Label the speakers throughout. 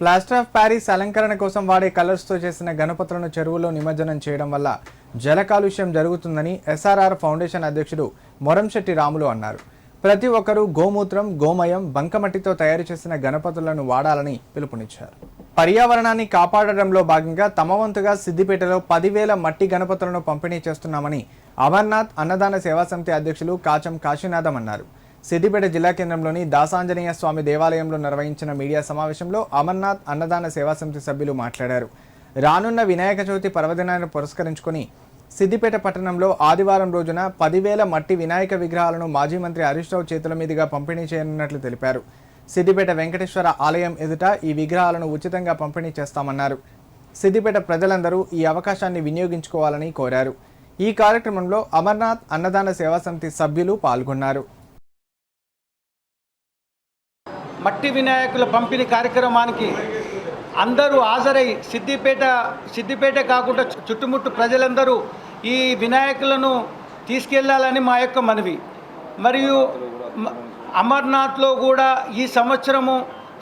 Speaker 1: Plaster of Paris అలంకరణ కోసం వాడే కలర్స్తో చేసిన గణపతులను చెరువులో నిమజ్జనం చేయడం వల్ల జల కాలుష్యం జరుగుతుందని ఎస్ఆర్ఆర్ ఫౌండేషన్ అధ్యక్షుడు మొరంశెట్టి రాములు అన్నారు. ప్రతి ఒక్కరూ గోమూత్రం గోమయం బంకమట్టితో తయారు చేసిన గణపతులను వాడాలని పిలుపునిచ్చారు. పర్యావరణాన్ని కాపాడడంలో భాగంగా తమ వంతుగా సిద్దిపేటలో పదివేల మట్టి గణపతులను పంపిణీ చేస్తున్నామని అమర్నాథ్ అన్నదాన సేవా సమితి అధ్యక్షులు కాచం కాశీనాథం అన్నారు. సిద్దిపేట జిల్లా కేంద్రంలోని దాసాంజనేయ స్వామి దేవాలయంలో నిర్వహించిన మీడియా సమావేశంలో అమర్నాథ్ అన్నదాన సేవా సమితి సభ్యులు మాట్లాడారు. రానున్న వినాయక చవితి పర్వదినాన్ని పురస్కరించుకొని సిద్దిపేట పట్టణంలో ఆదివారం రోజున పదివేల మట్టి వినాయక విగ్రహాలను మాజీ మంత్రి హరీష్ రావు చేతుల మీదుగా పంపిణీ చేయనున్నట్లు తెలిపారు. సిద్దిపేట వెంకటేశ్వర ఆలయం ఎదుట ఈ విగ్రహాలను ఉచితంగా పంపిణీ చేస్తామన్నారు. సిద్దిపేట ప్రజలందరూ ఈ అవకాశాన్ని వినియోగించుకోవాలని కోరారు. ఈ కార్యక్రమంలో అమర్నాథ్ అన్నదాన సేవా సమితి సభ్యులు పాల్గొన్నారు.
Speaker 2: మట్టి వినాయకుల పంపిణీ కార్యక్రమానికి అందరూ హాజరై సిద్దిపేట సిద్దిపేట కాకుండా చుట్టుముట్టు ప్రజలందరూ ఈ వినాయకులను తీసుకెళ్ళాలని మా యొక్క మనవి. మరియు అమర్నాథ్లో కూడా ఈ సంవత్సరము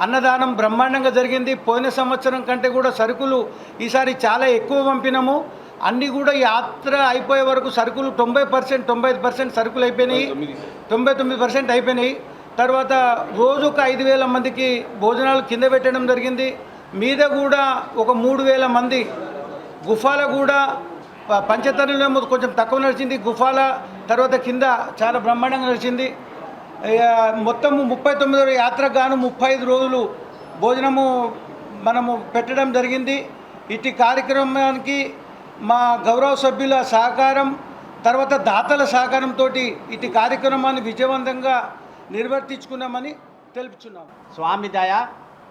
Speaker 2: అన్నదానం బ్రహ్మాండంగా జరిగింది. పోయిన సంవత్సరం కంటే కూడా సరుకులు ఈసారి చాలా ఎక్కువ పంపినాము. అన్నీ కూడా యాత్ర అయిపోయే వరకు సరుకులు తొంభై పర్సెంట్ తొంభై పర్సెంట్ సరుకులు అయిపోయినాయి. తొంభై తొమ్మిది పర్సెంట్ అయిపోయినాయి. తర్వాత రోజుకు ఐదు వేల మందికి భోజనాలు కింద పెట్టడం జరిగింది. మీద కూడా ఒక మూడు వేల మంది గుఫాల కూడా ప- కొంచెం తక్కువ నడిచింది. గుఫాల తర్వాత కింద చాలా బ్రహ్మాండంగా నడిచింది. మొత్తం ముప్పై తొమ్మిది యాత్రకు గాను ముప్పై ఐదు రోజులు భోజనము మనము పెట్టడం జరిగింది. ఇటు కార్యక్రమానికి మా గౌరవ సభ్యుల సహకారం తర్వాత దాతల సహకారంతో ఇటు కార్యక్రమాన్ని విజయవంతంగా నిర్వర్తించుకున్నామని తెలుపుచున్నాం
Speaker 3: స్వామి దయ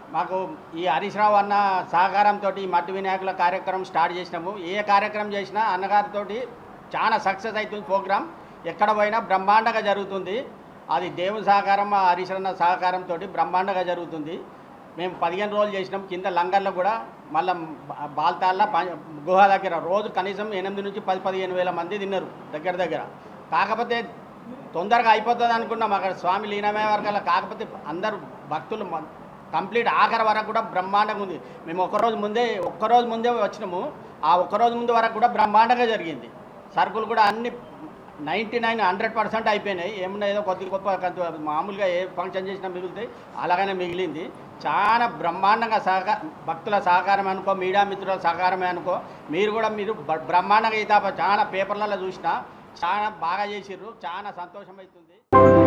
Speaker 3: మాకు ఈ హరీష్ రావు అన్న సహకారంతో ఈ మట్టి వినాయకుల కార్యక్రమం స్టార్ట్ చేసినాము. ఏ కార్యక్రమం చేసినా అన్నగారితో చాలా సక్సెస్ అవుతుంది ప్రోగ్రాం. ఎక్కడ పోయినా బ్రహ్మాండంగా జరుగుతుంది. అది దేవుని సహకారం మా హరీష్ అన్న సహకారంతో బ్రహ్మాండంగా జరుగుతుంది. మేము పదిహేను రోజులు చేసినాం. కింద లంగర్లో కూడా మళ్ళీ బాల్తాళ్ళ ప- గుహ దగ్గర. రోజు కనీసం ఎనిమిది నుంచి పది పదిహేను వేల మంది తిన్నారు దగ్గర దగ్గర. కాకపోతే తొందరగా అయిపోతుంది అనుకున్నాం. అక్కడ స్వామి లీనమయ్యే వరకు కాకపోతే అందరూ భక్తులు కంప్లీట్ ఆఖరి వరకు కూడా బ్రహ్మాండంగా ఉంది. మేము ఒకరోజు ముందే ఒక్కరోజు ముందే వచ్చినాము. ఆ ఒక్కరోజు ముందు వరకు కూడా బ్రహ్మాండంగా జరిగింది. సరుకులు కూడా అన్ని నైంటీ నైన్ హండ్రెడ్ పర్సెంట్ అయిపోయినాయి. ఏమన్నా ఏదో కొద్ది గొప్ప మామూలుగా ఏ ఫంక్షన్ చేసినా మిగులుతాయి. అలాగనే మిగిలింది. చాలా బ్రహ్మాండంగా సహకార భక్తుల సహకారం అనుకో మీడియా మిత్రుల సహకారమే అనుకో మీరు కూడా మీరు బ్రహ్మాండంగా అయితే చాలా పేపర్లలో చూసినా చాలా బాగా చేసిర్రు చాలా సంతోషం అవుతుంది